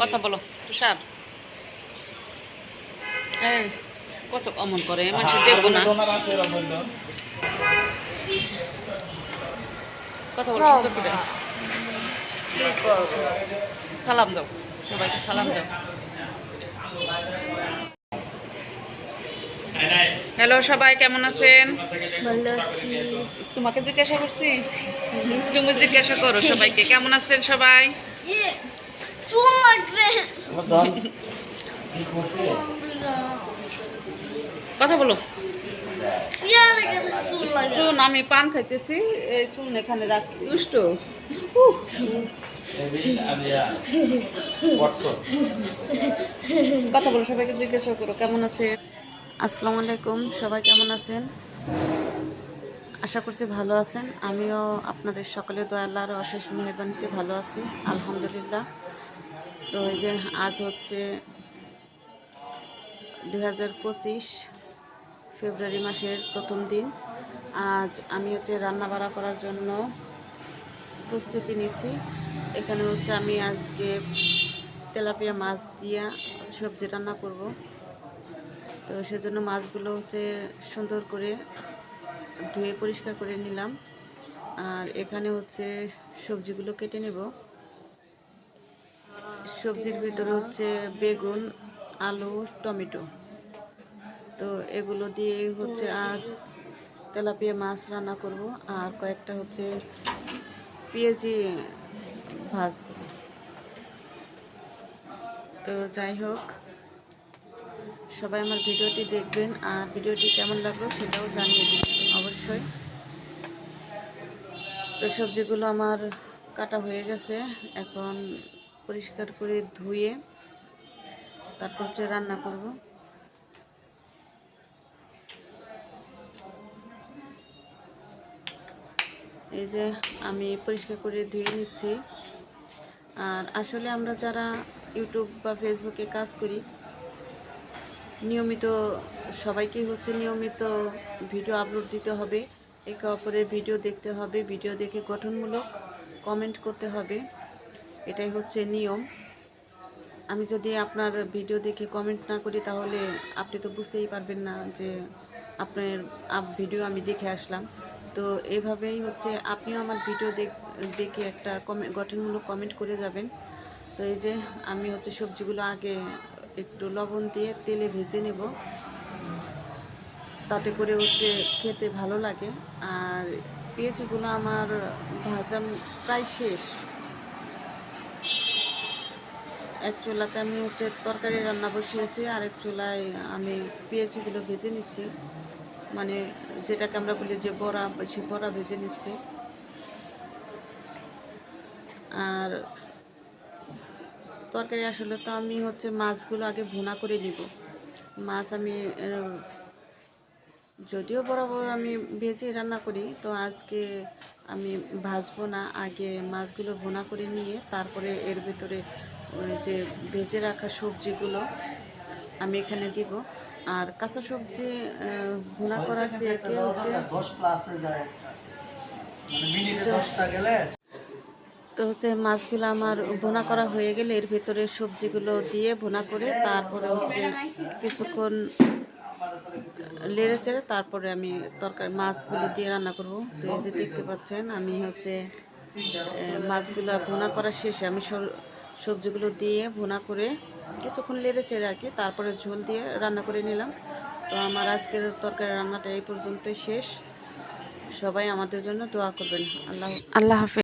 কথা বলো তুষার। কত অমন করে মানুষ দেখব না। কথা বলো সালাম দাও সবাইকে সালাম দাও। হ্যালো সবাই কেমন আছেন? তোমাকে জিজ্ঞাসা করছি? তুমি জিজ্ঞাসা করো সবাইকে কেমন আছেন সবাই? কথা বলো। চুন আমি পান খাইতেছি এই চুন এখানে রাখছি। দুষ্ট। কথা বলো সবাইকে জিজ্ঞাসা করো কেমন আছে আসসালামু আলাইকুম সবাই কেমন আছেন? আশা করছি ভালো আছেন। আমিও আপনাদের সকলে দয়া, আল্লাহর অশেষ মেহরবানিতে ভালো আছি, আলহামদুলিল্লাহ। তো এই যে আজ হচ্ছে দুই হাজার পঁচিশ ফেব্রুয়ারি মাসের প্রথম দিন। আজ আমি হচ্ছে রান্না বাড়া করার জন্য প্রস্তুতি নিচ্ছি। এখানে হচ্ছে আমি আজকে তেলাপিয়া মাছ দিয়ে সবজি রান্না করব। তো সেজন্য মাছগুলো হচ্ছে সুন্দর করে ধুয়ে পরিষ্কার করে নিলাম। আর এখানে হচ্ছে সবজিগুলো কেটে নেব। সবজির ভিতরে হচ্ছে বেগুন, আলু, টমেটো। তো এগুলো দিয়ে হচ্ছে আজ তেলাপিয়া মাছ রান্না করব। আর কয়েকটা হচ্ছে পেঁয়াজি ভাজবো। তো যাই হোক সবাই আমার ভিডিওটি দেখবেন আর ভিডিওটি কেমন লাগল সেটাও জানিয়ে দিন অবশ্যই। তো সবজিগুলো আমার কাটা হয়ে গেছে, এখন পরিষ্কার করে ধুয়ে তারপর হচ্ছে রান্না করব। এই যে আমি পরিষ্কার করে ধুয়ে নিচ্ছি। আর আসলে আমরা যারা ইউটিউব বা ফেসবুকে কাজ করি নিয়মিত, সবাইকে হচ্ছে নিয়মিত ভিডিও আপলোড দিতে হবে। একে অপরের ভিডিও দেখতে হবে, ভিডিও দেখে গঠনমূলক কমেন্ট করতে হবে। এটাই হচ্ছে নিয়ম। আমি যদি আপনার ভিডিও দেখে কমেন্ট না করি, তাহলে আপনি তো বুঝতেই পারবেন না যে আপনার ভিডিও আমি দেখে আসলাম। তো এভাবেই হচ্ছে আপনিও আমার ভিডিও দেখ একটা কমে- গঠনমূলক কমেন্ট করে যাবেন। তো এই যে আমি হচ্ছে সবজিগুলো আগে একটু লবণ দিয়ে তেলে ভেজে নেব। তাতে করে হচ্ছে খেতে ভালো লাগে। আর পেঁয়াজগুলো আমার ভাজা প্রায় শেষ। এক চুলাতে আমি হচ্ছে তরকারি রান্না বসিয়েছি আর এক চুলায় আমি পেঁয়াজগুলো ভেজে নিচ্ছি। মানে যেটাকে আমরা বলি যে বড়া সে বড়া ভেজে নিচ্ছি। আর তরকারি আসলে তো আমি হচ্ছে মাছগুলো আগে ভুনা করে নিব। মাছ আমি যদিও বরাবর আমি ভেজে রান্না করি তো আজকে আমি ভাজবো না। আগে মাছগুলো ভুনা করে নিয়ে তারপরে এর ভিতরে ওই যে ভেজে রাখা সবজিগুলো আমি এখানে দিব। আর কাঁচা সবজি ভুনা করার থেকে হচ্ছে তো হচ্ছে মাছগুলো আমার ভুনা করা হয়ে গেলে এর ভিতরে সবজিগুলো দিয়ে ভুনা করে তারপরে হচ্ছে কিছুক্ষণ লেড়ে চেড়ে তারপরে আমি তরকারি, মাছগুলো দিয়ে রান্না করব। তো এই যে দেখতে পাচ্ছেন, আমি হচ্ছে মাছগুলো ভুনা করা শেষে আমি সবজিগুলো দিয়ে ভুনা করে কিছুক্ষণ লেড়ে চেড়ে রাখি তারপরে ঝোল দিয়ে রান্না করে নিলাম। তো আমার আজকের তরকারি রান্নাটা এই পর্যন্তই শেষ। সবাই আমাদের জন্য দোয়া করবেন। আল্লাহ আল্লাহ হাফেজ।